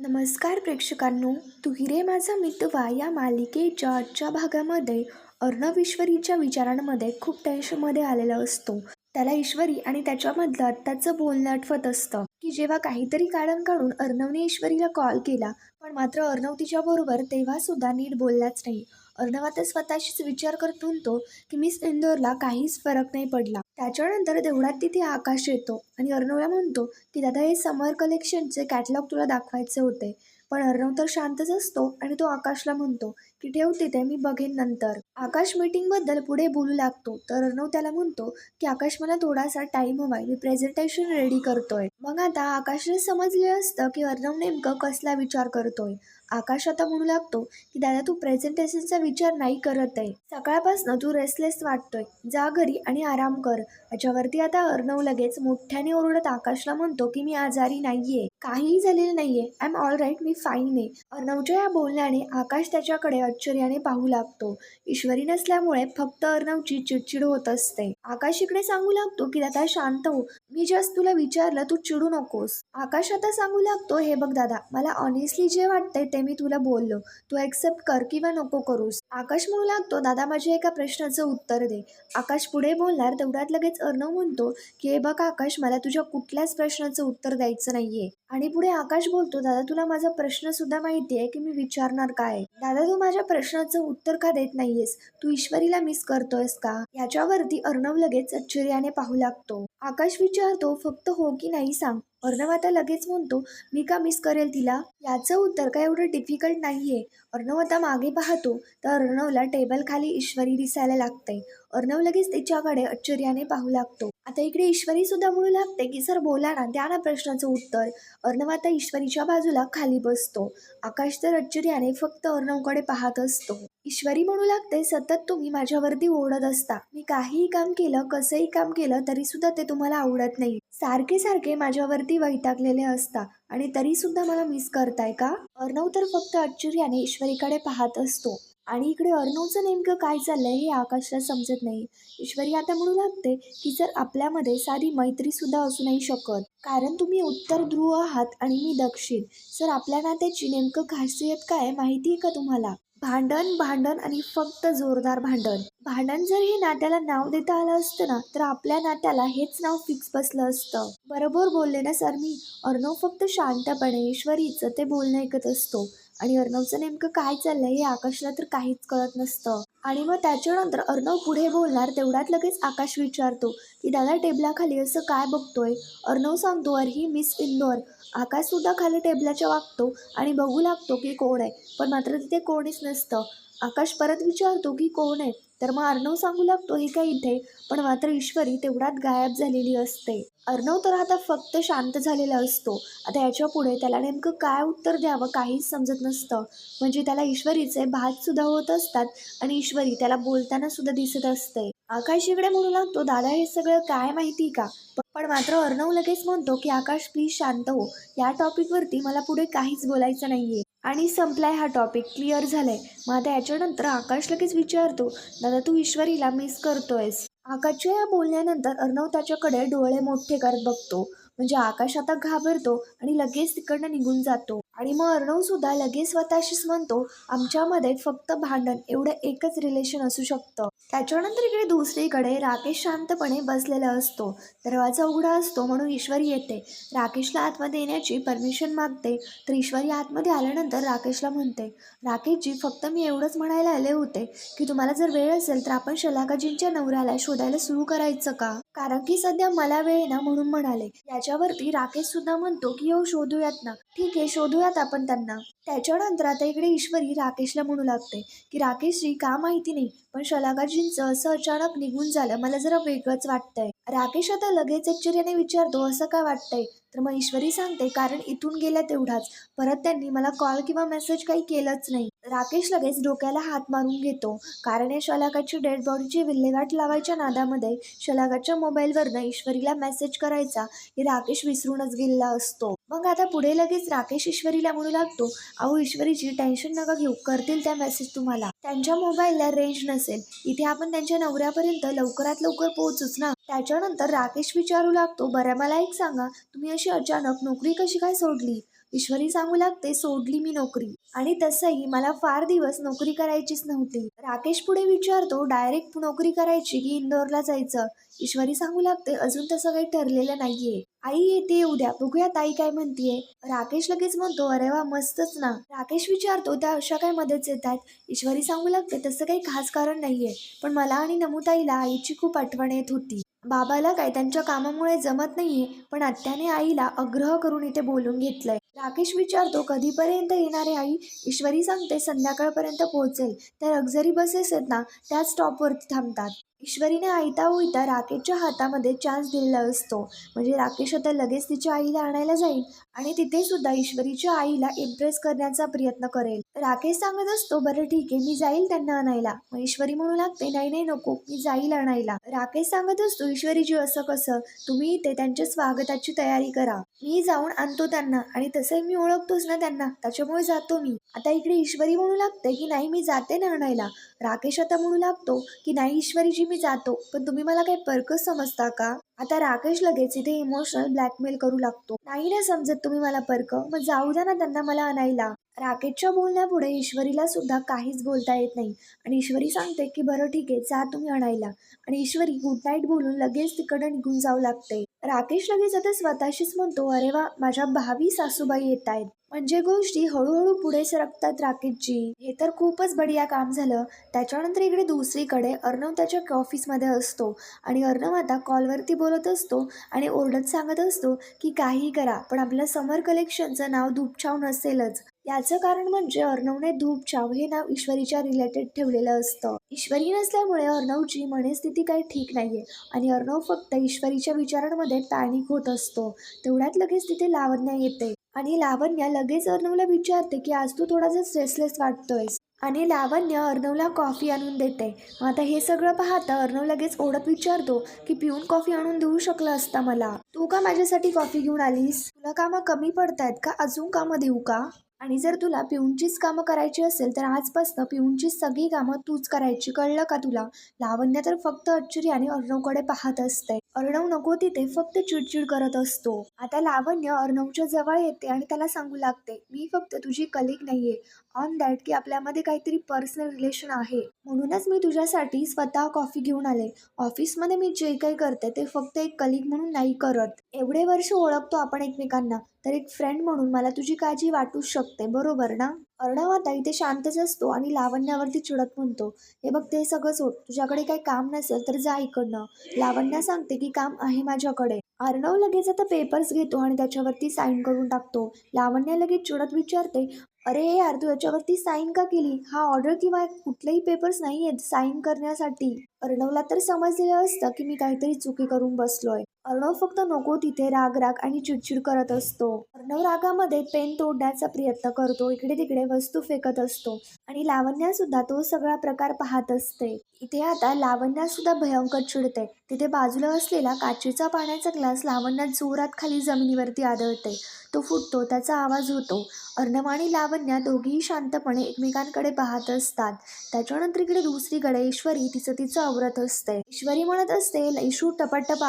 नमस्कार प्रेक्षकांनो तू हिरे माझा मितवा या मालिकेच्या आजच्या भागामध्ये अर्णव ईश्वरीच्या विचारांमध्ये खूप टेन्शनमध्ये आलेला असतो. त्याला ईश्वरी आणि त्याच्यामधलं आत्ताचं बोलणं आठवत असतं की जेव्हा काहीतरी कारण काढून अर्णवने ईश्वरीला कॉल केला पण मात्र अर्णव तिच्याबरोबर तेव्हा सुद्धा नीट बोललाच नाही. अर्णव तर स्वतःशीच विचार करत म्हणतो की मिस इंदोरला काहीच फरक नाही पडला. त्याच्यानंतर तेवढ्यात तिथे आकाश येतो आणि अर्णवला म्हणतो की दादा हे समर कलेक्शनचे कॅटलॉग तुला दाखवायचे होते. पण अर्णव तर शांतच असतो आणि तो आकाशला म्हणतो की ठेवते ते मी बघेन नंतर. आकाश मीटिंगबद्दल पुढे बोलू लागतो. तर अर्णव त्याला म्हणतो की आकाश मला थोडासा टाइम हवाय. मी प्रेझेंटेशन रेडी करतोय. मग आता आकाशला समजले असतं की अर्णव नेमकं कसला विचार करतोय. आकाश आता म्हणू लागतो की दादा तू प्रेझेंटेशनचा विचार नाही करत आहे. सकाळपासून तू रेस्टलेस वाटतोय. जा घरी आणि आराम कर. याच्यावरती आता अर्णव लगेच मोठ्याने ओरडत आकाशला म्हणतो की मी आजारी नाहीये. काहीही झालेलं नाहीये. आय एम ऑल राईट मी फाईन आहे. अर्णवच्या या बोलण्याने आकाश त्याच्याकडे आश्चर्याने पाहू लागतो. ईश्वरी नसल्यामुळे फक्त अर्णवची चिडचिड होत असते. आकाश इकडे सांगू लागतो की दादा शांत हो. मी जस्ट तुला विचारलं तू चिडू नकोस. आकाश आता सांगू लागतो हे बघ दादा मला ऑनेस्टली जे वाटतंय ते मी तुला बोललो. तू ॲक्सेप्ट कर किंवा नको करूस. आकाश म्हणू लागतो दादा माझ्या एका प्रश्नाचं उत्तर दे. आकाश पुढे बोलणार तेवढ्यात लगेच अर्णव म्हणतो की हे बघ आकाश मला तुझ्या कुठल्याच प्रश्नाचं उत्तर द्यायचं नाहीये. आणि पुढे आकाश बोलतो दादा तुला माझा प्रश्न सुद्धा माहिती आहे की मी विचारणार काय? दादा तू माझ्या प्रश्नाचं उत्तर का देत नाहीयेस? तू ईश्वरीला मिस करतोयस का? याच्यावरती अर्णव लगेच आश्चर्याने पाहू लागतो. आकाश विचारतो फक्त हो की नाही सांग? अर्णव आता लगेच म्हणतो मी का मिस करेल तिला? याचं उत्तर काय एवढं डिफिकल्ट नाहीये. अर्णव आता मागे पाहतो तर अर्णवला टेबल खाली ईश्वरी दिसायला लागते अर्णव लगेच तिच्याकडे आश्चर्याने पाहू लागतो. आता इकडे ईश्वरी सुद्धा म्हणू लागते की सर बोला ना द्या ना प्रश्नाचं उत्तर. अर्णव आता ईश्वरीच्या बाजूला खाली बसतो. आकाश तर आश्चर्याने फक्त अर्णवकडे पाहत असतो. ईश्वरी म्हणू लागते सतत तुम्ही माझ्यावरती ओढत असता. मी काहीही काम केलं कसंही काम केलं तरी सुद्धा ते तुम्हाला आवडत नाही. सारखे सारखे माझ्यावरती वैतागलेले असता आणि तरी सुद्धा मला मिस करताय का? अर्णव तर फक्त आश्चर्याने ईश्वरीकडे पाहत असतो. आणि इकडे अर्णवचं नेमकं काय चाललंय हे आकाशला समजत नाही. ईश्वरी आता म्हणू लागते की जर आपल्यामध्ये साधी मैत्री सुद्धा असू नाही शकत. कारण तुम्ही उत्तर ध्रुव आहात आणि मी दक्षिण. सर आपल्या नात्याची नेमकं खासियत काय माहिती आहे का तुम्हाला? भांडण भांडण आणि फक्त जोरदार भांडण. भांडण जर हे नात्याला नाव देता आलं असतं ना तर आपल्या नात्याला हेच नाव फिक्स बसलं असतं. बरोबर बोलले ना सर मी? अर्णव फक्त शांतपणे ईश्वरीचं ते बोलणं ऐकत असतो. आणि अर्णवचं नेमकं काय चाललंय हे आकाशला तर काहीच कळत नसतं. आणि मग त्याच्यानंतर अर्णव पुढे बोलणार तेवढ्यात लगेच आकाश विचारतो की दादा टेबलाखाली असं काय बघतोय? अर्णव सांगतो अर ही मिस इंदोर. आकाशसुद्धा खाली टेबलाच्या वागतो आणि बघू लागतो की कोण आहे पण मात्र तिथे कोणीच नसतं. आकाश परत विचारतो की कोण आहे? तर मग अर्णव सांगू लागतो हे काय इथे? पण मात्र ईश्वरी तेवढ्यात गायब झालेली असते. अर्णव तर आता फक्त शांत झालेला असतो. आता याच्यापुढे त्याला नेमकं काय उत्तर द्यावं काहीच समजत नसतं. म्हणजे त्याला ईश्वरीचे भात सुद्धा होत असतात आणि ईश्वरी त्याला बोलताना सुद्धा दिसत असते. आकाश इकडे म्हणू लागतो दादा हे सगळं काय माहिती का? पण मात्र अर्णव लगेच म्हणतो की आकाश प्लीज शांत हो. या टॉपिकवरती मला पुढे काहीच बोलायचं नाहीये. आणि संपलाय हा टॉपिक क्लिअर झालाय. मग आता याच्यानंतर आकाश लगेच विचारतो दादा तू ईश्वरीला मिस करतोयस. आकाशच्या या बोलण्यानंतर अर्णव त्याच्याकडे डोळे मोठे करत बघतो. म्हणजे आकाश आता घाबरतो आणि लगेच तिकडनं निघून जातो. आणि मग अर्णव सुद्धा लगेच स्वतःशीच म्हणतो आमच्यामध्ये फक्त भांडण एवढं एकच रिलेशन असू शकतं. त्याच्यानंतर इकडे दुसरीकडे राकेश शांतपणे बसलेला असतो. दरवाजा उघडा असतो म्हणून ईश्वरी येते. राकेशला आतमध्ये येण्याची परमिशन मागते तर ईश्वरी आतमध्ये आल्यानंतर राकेशला म्हणते राकेशजी फक्त मी एवढंच म्हणायला आले होते की तुम्हाला जर वेळ असेल तर आपण शलाकाजींच्या नवऱ्याला शोधायला सुरू करायचं का? कारण की सध्या मला वेळ ना म्हणून म्हणाले. याच्यावरती राकेश सुद्धा म्हणतो की हो शोधूयात ना. ठीक आहे शोधूयात आपण त्यांना. त्याच्यानंतर आता इकडे ईश्वरी राकेशला म्हणू लागते की राकेशजी का माहिती नाही पण शलाकाजींचं असं अचानक निघून झालं मला जरा वेगळंच वाटतंय. राकेश आता लगेच आश्चर्याने विचारतो असं काय वाटतंय? तर मग ईश्वरी सांगते कारण इथून गेल्या तेवढाच. परत त्यांनी मला कॉल किंवा मेसेज काही केलंच नाही. राकेश लगेच डोक्याला हात मारून घेतो. कारण या शलाकाची डेड बॉडीची विल्हेवाट लावायच्या नादामध्ये शलाकाच्या मोबाईलवरनं ईश्वरीला मेसेज करायचा हे राकेश विसरूनच गेलेला असतो. मग आता पुढे लगेच राकेश ईश्वरीला म्हणू लागतो अहो ईश्वरीची टेन्शन नका घेऊ. करतील त्या मेसेज तुम्हाला. त्यांच्या मोबाईलला रेंज नसेल. इथे आपण त्यांच्या नवऱ्यापर्यंत लवकरात लवकर पोहोचूच ना. त्याच्यानंतर राकेश विचारू लागतो. बरं मला एक सांगा. तुम्ही अशी अचानक नोकरी कशी काय सोडली? ईश्वरी सांगू लागते सोडली मी नोकरी. आणि तसंही मला फार दिवस नोकरी करायचीच नव्हती. राकेश पुढे विचारतो डायरेक्ट नोकरी करायची की इंदोरला जायचं? ईश्वरी सांगू लागते अजून तसं काही ठरलेलं नाहीये. आई येते उद्या बघूया ताई काय म्हणतीये. राकेश लगेच म्हणतो अरे वा मस्तच ना. राकेश विचारतो त्या अशा काय मदत येत आहेत ईश्वरी सांगू लागते तसं काही खास कारण नाहीये पण मला आणि नमुताईला आईची खूप आठवण येत होती. बाबाला काय त्यांच्या कामामुळे जमत नाहीये पण आत्याने आईला आग्रह करून इथे बोलून घेतलंय. राकेश विचारतो कधीपर्यंत येणार आहे आई ईश्वरी सांगते संध्याकाळपर्यंत पोहोचेल त्या लक्झरी बसेस आहेत ना त्याच स्टॉपवरती थांबतात. ईश्वरीने आयता उयता राकेशच्या हातामध्ये चान्स दिलेला असतो. म्हणजे राकेश आता लगेच तिच्या आईला आणायला जाईल आणि तिथे सुद्धा ईश्वरीच्या आईला इम्प्रेस करण्याचा प्रयत्न करेल. राकेश सांगत असतो बरं ठीक आहे मी जाईल त्यांना आणायला. मग ईश्वरी म्हणू लागते नाही नाही नको मी जाईल आणायला. राकेश सांगत असतो ईश्वरीजी असं कसं? तुम्ही इथे त्यांच्या स्वागताची तयारी करा. मी जाऊन आणतो त्यांना आणि तसंही मी ओळखतोच ना त्यांना त्याच्यामुळे जातो मी. आता इकडे ईश्वरी म्हणू लागते की नाही मी जाते ना आणायला. राकेश आता म्हणू लागतो की नाही ईश्वरीजी मी जातो. पण तुम्ही मला काही परकच समजता का? आता राकेश लगेच इथे इमोशनल ब्लॅकमेल करू लागतो. नाही ना समजत तुम्ही मला परक. मग जाऊ द्या ना त्यांना मला आणायला. राकेशच्या बोलण्यापुढे ईश्वरीला सुद्धा काहीच बोलता येत नाही. आणि ईश्वरी सांगते की बरं ठीक आहे जा तुम्ही आणायला. आणि ईश्वरी गुड नाईट बोलून लगेच तिकडं निघून जाऊ लागते. राकेश लगेच आता स्वतःशीच म्हणतो अरे वा माझ्या भावी सासूबाई येत आहेत. म्हणजे गोष्टी हळूहळू पुढे सरकतात राकेशजी. हे तर खूपच बढिया काम झालं. त्याच्यानंतर इकडे दुसरीकडे अर्णव त्याच्या ऑफिसमध्ये असतो. आणि अर्णव आता कॉलवरती बोलत असतो आणि ओरडत सांगत असतो की काही करा पण आपलं समर कलेक्शनचं नाव धूपछाव नसेलच. याचं कारण म्हणजे अर्णवने धूपछाव हे नाव ईश्वरीच्या रिलेटेड ठेवलेलं असतं. ईश्वरी नसल्यामुळे अर्णवची मनस्थिती काही ठीक नाहीये आणि अर्णव फक्त ईश्वरीच्या विचारांमध्ये पॅनिक होत असतो. तेवढ्यात लगेच तिथे लावण्या येते आणि लावण्या लगेच अर्णवला विचारते की आज तू थोडासा स्ट्रेसलेस वाटतोयस. आणि लावण्य अर्णवला कॉफी आणून देते. मग आता हे सगळं पाहता अर्णव लगेच ओढत विचारतो की पिऊन कॉफी आणून देऊ शकला असता मला. तू का माझ्यासाठी कॉफी घेऊन आलीस? तुला कामं कमी पडतायत का? अजून कामं देऊ का? आणि जर तुला पिऊनचीच कामं करायची असेल तर आजपासनं पिऊनचीच सगळी कामं तूच करायची. कळलं का तुला? लावण्य तर फक्त आश्चर्य आणि अर्णवकडे पाहत असते. अर्णव नको तिथे फक्त चिडचिड करत असतो. आता लावण्य अर्णवच्या जवळ येते आणि त्याला सांगू लागते मी फक्त तुझी कलिक नाहीये. ऑन दॅट की आपल्यामध्ये काहीतरी पर्सनल रिलेशन आहे. म्हणूनच मी तुझ्यासाठी स्वतः कॉफी घेऊन आले. ऑफिसमध्ये मी जे काही करते ते फक्त एक कलिक म्हणून नाही करत. एवढे वर्ष ओळखतो आपण एकमेकांना. तर एक फ्रेंड म्हणून मला तुझी काळजी वाटूच शकते बरोबर ना? अर्णव आता इथे शांतच असतो आणि लावण्यावरती चिडत म्हणतो. हे बघ ते सगळं सोड तुझ्याकडे काही काम नसेल तर जा इकडनं. लावण्या सांगते की काम आहे माझ्याकडे. अर्णव लगेच आता पेपर्स घेतो आणि त्याच्यावरती साईन करून टाकतो. लावण्या लगेच चिडत विचारते अरे यार तू याच्यावरती साईन का केली? हा ऑर्डर किंवा कुठलेही पेपर्स नाही आहेत साईन करण्यासाठी. अर्णवला तर समजलेलं असतं की मी काहीतरी चुकी करून बसलोय. अर्णव फक्त नको तिथे राग राग आणि चिडचिड करत असतो. अर्णव रागामध्ये पेन तोडण्याचा प्रयत्न करतो इकडे तिकडे वस्तू फेकत असतो आणि लावण्या सुद्धा तो सगळा प्रकार पाहत असते. इथे आता लावण्या सुद्धा भयंकर चिडते. तिथे बाजूला असलेला काचेचा पाण्याचा ग्लास लावण्या जोरात खाली जमिनीवरती आदळते. तो फुटतो त्याचा आवाज होतो. अर्णव आणि लावण्या दोघीही शांतपणे एकमेकांकडे पाहत असतात. त्याच्यानंतर इकडे दुसरीकडे ईश्वरी तिचं तिचं आवरत असते. ईश्वरी म्हणत असते लैशू टपाटप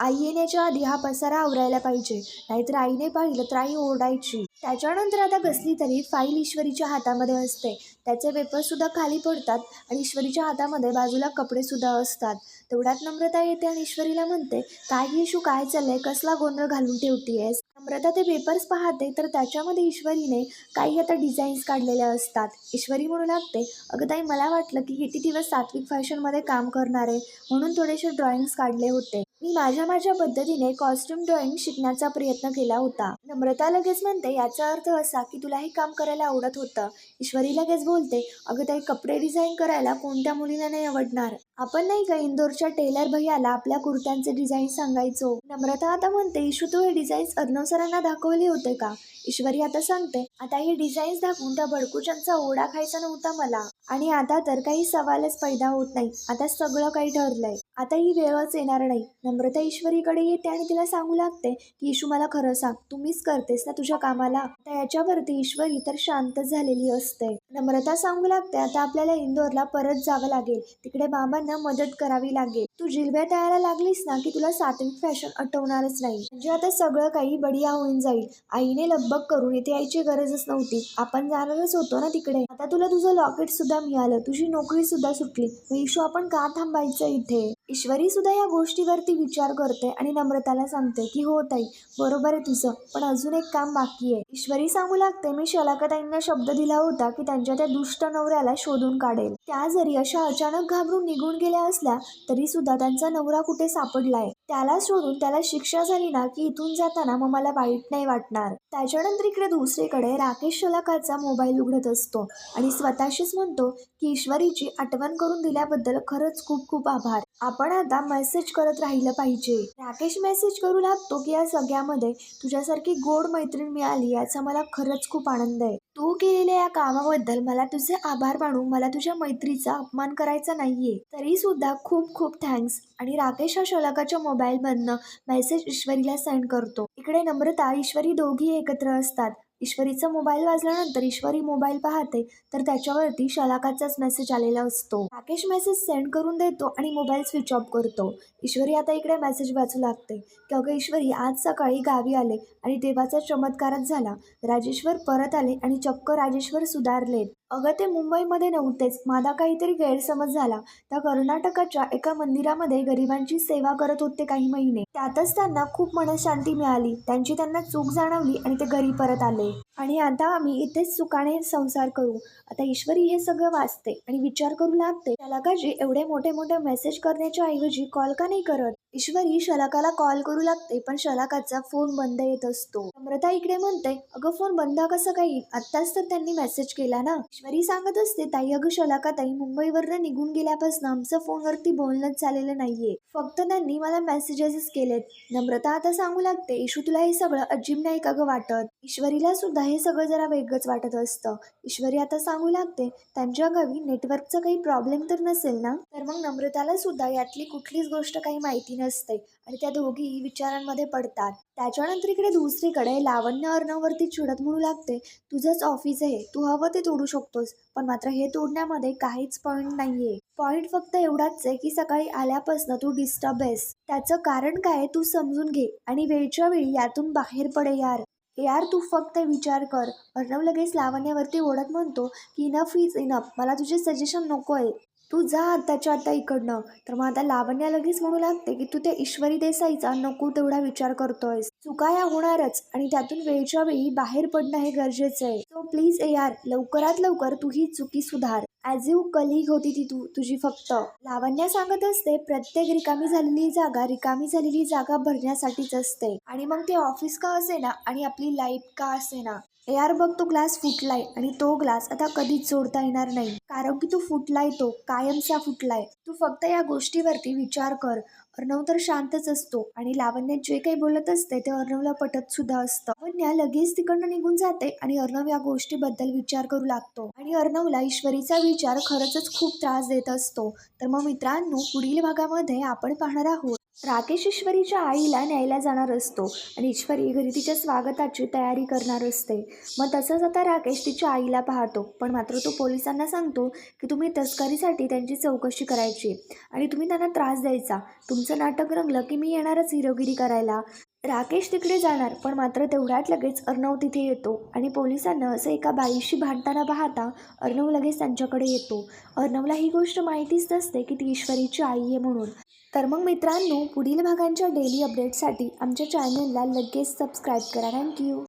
आई येण्याच्या आधी हा पसारा आवरायला पाहिजे. नाहीतर आईने पाहिलं तर आई ओरडायची. त्याच्यानंतर आता कसली तरी फाईल ईश्वरीच्या हातामध्ये असते. त्याचे पेपर सुद्धा खाली पडतात आणि ईश्वरीच्या हातामध्ये बाजूला कपडे सुद्धा असतात. तेवढ्यात नम्रता येते आणि ईश्वरीला म्हणते काय इशू काय चाललंय? कसला गोंधळ घालून ठेवतीयस? अमृता ते पेपर्स पाहते तर त्याच्यामध्ये ईश्वरीने काही आता डिझाईन्स काढलेल्या असतात. ईश्वरी म्हणू लागते अगं ताई मला वाटलं की किती दिवस सात्विक फॅशनमध्ये काम करणार. आहे म्हणून थोडेसे ड्रॉइंग्स काढले होते. मी माझ्या माझ्या पद्धतीने कॉस्ट्युम ड्रॉइंग शिकण्याचा प्रयत्न केला होता. नम्रता लगेच म्हणते याचा अर्थ असा की तुला हे काम करायला आवडत होतं. ईश्वरी लगेच बोलते अगं ताई कपडे डिझाईन करायला कोणत्या मुलीला नाही आवडणार? आपण नाही का इंदोरच्या टेलर भैयाला आपल्या कुर्त्यांचे डिझाईन सांगायचो? नम्रता आता म्हणते इशू तू हे डिझाईन्स अर्णव सरांना दाखवले होते का? ईश्वरी आता सांगते आता हे डिझाईन्स दाखवून त्या भडकुशांचा ओढा खायचा नव्हता मला. आणि आता तर काही सवालच पैदा होत नाही. आता सगळं काही ठरलंय. आता ही वेळच येणार नाही. नम्रता ईश्वरीकडे येते आणि तिला सांगू लागते की येशू मला खरं सांग. तुम्हीच करतेस ना तुझ्या कामाला? आता याच्यावरती ईश्वरी तर शांतच झालेली असते. नम्रता सांगू लागते आता आपल्याला इंदोरला परत जावं लागेल. तिकडे बाबांना मदत करावी लागेल. तू जिलब्या यायला लागलीस ना की तुला सात्विक फॅशन आठवणारच नाही. म्हणजे आता सगळं काही बढिया होऊन जाईल. आईने लगबग करून इथे यायची गरजच नव्हती. आपण जाणारच होतो ना तिकडे. आता तुला तुझं लॉकेट सुद्धा मिळालं. तुझी नोकरी सुद्धा सुटली. मग इशू आपण का थांबायचं इथे? ईश्वरी सुद्धा या गोष्टीवरती विचार करते आणि नम्रताला सांगते की हो ताई बरोबर आहे तुझं पण अजून एक काम बाकी आहे. ईश्वरी सांगू लागते मी शलाकाताईंना शब्द दिला होता की त्यांच्या त्या दुष्ट नवऱ्याला शोधून काढेल. त्या जरी अशा अचानक घाबरून निघून गेल्या असल्या तरी सुद्धा त्यांचा नवरा कुठे सापडलाय त्याला शोधून त्याला शिक्षा झाली ना की इथून जाताना मग मला वाईट नाही वाटणार. त्याच्यानंतर इकडे दुसरीकडे राकेश शलाकाचा मोबाईल उघडत असतो आणि स्वतःशीच म्हणतो की ईश्वरीची आठवण करून दिल्याबद्दल खरंच खूप खूप आभार. आपण आता मेसेज करत राहिलं पाहिजे. राकेश मेसेज करू लागतो की या सगळ्यामध्ये तुझ्यासारखी गोड मैत्रीण मिळाली याचा मला खरंच खूप आनंद आहे. तू केलेल्या या कामाबद्दल मला तुझे आभार मानून मला तुझ्या मैत्रीचा अपमान करायचा नाहीये. तरी सुद्धा खूप खूप थँक्स आणि राकेश हा शलाकाच्या मोबाईलमधनं मेसेज ईश्वरीला सेंड करतो. इकडे नम्रता ईश्वरी दोघी एकत्र असतात. ईश्वरीचा मोबाईल वाजल्यानंतर ईश्वरी मोबाईल पाहते तर त्याच्यावरती शलाकाचाच मेसेज आलेला असतो. राकेश मेसेज सेंड करून देतो आणि मोबाईल स्विच ऑफ करतो. ईश्वरी आता इकडे मेसेज वाचू लागते. की अगं ईश्वरी आज सकाळी गावी आले आणि देवाचा चमत्कारच झाला. राजेश्वर परत आले आणि चक्क राजेश्वर सुधारले. अगं ते मुंबईमध्ये नव्हतेच. माझा काहीतरी गैरसमज झाला. त्या कर्नाटकाच्या एका मंदिरामध्ये गरिबांची सेवा करत होते काही महिने. त्यातच त्यांना खूप मनशांती मिळाली. त्यांची त्यांना चूक जाणवली आणि ते घरी परत आले. आणि आता आम्ही इथेच सुखाने संसार करू. आता ईश्वरी हे सगळं वाचते आणि विचार करू लागते. मला का जी एवढे मोठे मोठे मेसेज करण्याच्या ऐवजी कॉल का नाही करत? ईश्वरी शलाकाला कॉल करू लागते पण शलाकाचा फोन बंद येत असतो. नम्रता इकडे म्हणते अगं फोन बंद कसं काही आत्ताच तर त्यांनी मेसेज केला ना? ईश्वरी सांगत असते ताई अगं शलाका ताई मुंबईवरनं निघून गेल्यापासून आमचं फोनवरती बोलणंच झालेलं नाहीये. फक्त त्यांनी मला मेसेजेसच केलेत. नम्रता आता सांगू लागते इशू तुला हे सगळं अजिब नाही का गं वाटत? ईश्वरीला सुद्धा हे सगळं जरा वेगळंच वाटत असतं. ईश्वरी आता सांगू लागते त्यांच्या गावी नेटवर्कचा काही प्रॉब्लेम तर नसेल ना? तर मग नम्रताला सुद्धा यातली कुठलीच गोष्ट काही माहिती नसते आणि त्या दोघी विचारांमध्ये पडतात. त्याच्यानंतर इकडे दुसरीकडे लावण्य अर्णवरती चिडत म्हणू लागते तुझंच ऑफिस आहे तू हवं ते तोडू शकतोस पण मात्र हे तोडण्यामध्ये काहीच पॉईंट नाहीये. पॉईंट फक्त एवढाच आहे की सकाळी आल्यापासून तू डिस्टर्ब आहेस. त्याचं कारण काय तू समजून घे आणि वेळच्या वेळी यातून बाहेर पडे यार. यार तू फक्त विचार कर. अर्णव लगेच लावण्यावरती ओढत म्हणतो की इनफ इज इनफ मला तुझे सजेशन नको आहे तू जा आत्ताच्या आत्ता इकडनं. तर मग आता लावण्या लगेच म्हणू लागते की तू त्या ईश्वरी देसाईचा नको तेवढा विचार करतोयस. चुका या होणारच आणि त्यातून वेळच्या वेळी बाहेर पडणं हे गरजेचं आहे. सो प्लीज ए यार लवकरात लवकर तू ही चुकी सुधार. ॲज यू कलिग होती ती तू तुझी फक्त. लावण्या सांगत असते प्रत्येक रिकामी झालेली जागा रिकामी झालेली जागा भरण्यासाठीच असते. आणि मग ते ऑफिस का असे ना आणि आपली लाईफ का असे ना यार बघ तो ग्लास फुटलाय आणि तो ग्लास आता कधीच जोडता येणार नाही. कारण की तू फुटलाय तो कायमचा फुटलाय. तू फक्त या गोष्टीवरती विचार कर. अर्णव तर शांतच असतो आणि लावण्य जे काही बोलत असते ते अर्णवला पटत सुद्धा असतं. लावण्या लगेच तिकडनं निघून जाते आणि अर्णव या गोष्टीबद्दल विचार करू लागतो. आणि अर्णवला ईश्वरीचा विचार खरंच खूप त्रास देत असतो. तर मग मित्रांनो पुढील भागामध्ये आपण पाहणार आहोत. राकेश ईश्वरीच्या आईला न्यायला जाणार असतो आणि ईश्वरी घरी तिच्या स्वागताची तयारी करणार असते. मग तसंच आता राकेश तिच्या आईला पाहतो. पण मात्र तो पोलिसांना सांगतो की तुम्ही तस्करीसाठी त्यांची चौकशी करायची आणि तुम्ही त्यांना त्रास द्यायचा. तुमचं नाटक रंगलं की मी येणारच हिरोगिरी करायला. राकेश तिकडे जाणार पण मात्र तेवढ्यात लगेच अर्णव तिथे येतो आणि पोलिसांना असं एका बाईशी भांडताना पाहता अर्णव लगेच त्यांच्याकडे येतो. अर्णवला ही गोष्ट माहितीच नसते की ती ईश्वरीची आई आहे म्हणून. तर मग मित्रांनो पुढील भागांच्या डेली अपडेटसाठी आमच्या चॅनलला लगेच सबस्क्राईब करा. थँक्यू